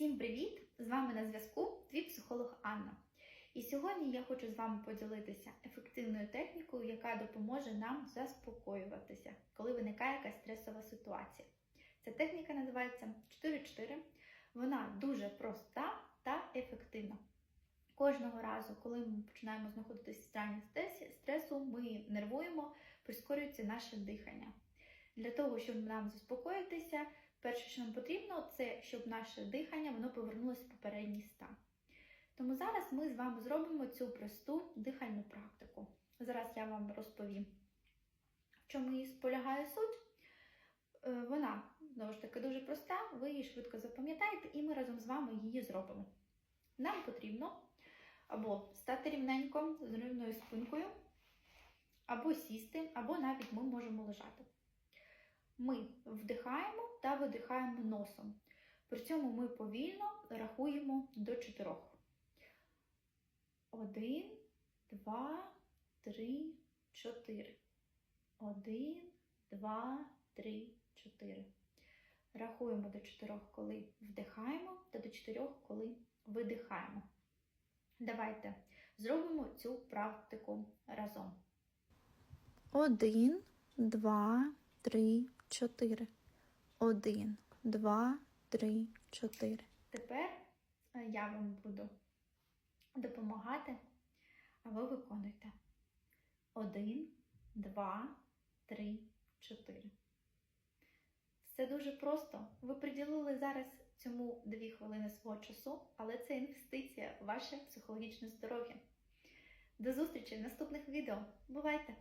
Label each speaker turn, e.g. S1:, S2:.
S1: Всім привіт! З вами на зв'язку твій психолог Анна. І сьогодні я хочу з вами поділитися ефективною технікою, яка допоможе нам заспокоюватися, коли виникає якась стресова ситуація. Ця техніка називається 4-4. Вона дуже проста та ефективна. Кожного разу, коли ми починаємо знаходитися в стані стресу, ми нервуємо, прискорюється наше дихання. Для того, щоб нам заспокоїтися, перше, що нам потрібно, це щоб наше дихання воно повернулося в попередній стан. Тому зараз ми з вами зробимо цю просту дихальну практику. Зараз я вам розповім, в чому її полягає суть. Е, Вона знову ж таки дуже проста, ви її швидко запам'ятаєте, і ми разом з вами її зробимо. Нам потрібно або стати рівненько з рівною спинкою, або сісти, або навіть ми можемо лежати. Ми вдихаємо та видихаємо носом. При цьому ми повільно рахуємо до чотирьох. Один, два, три, чотири. Один, два, три, чотири. Рахуємо до чотирьох, коли вдихаємо, та до чотирьох, коли видихаємо. Давайте зробимо цю практику разом. Один, два, три, чотири. Один, два, три, чотири. Тепер е, я вам буду допомагати, а ви виконуйте. Один, два, три, чотири. Все дуже просто. Ви приділили зараз цьому дві хвилини свого часу, але це інвестиція в ваше психологічне здоров'я. До зустрічі в наступних відео. Бувайте!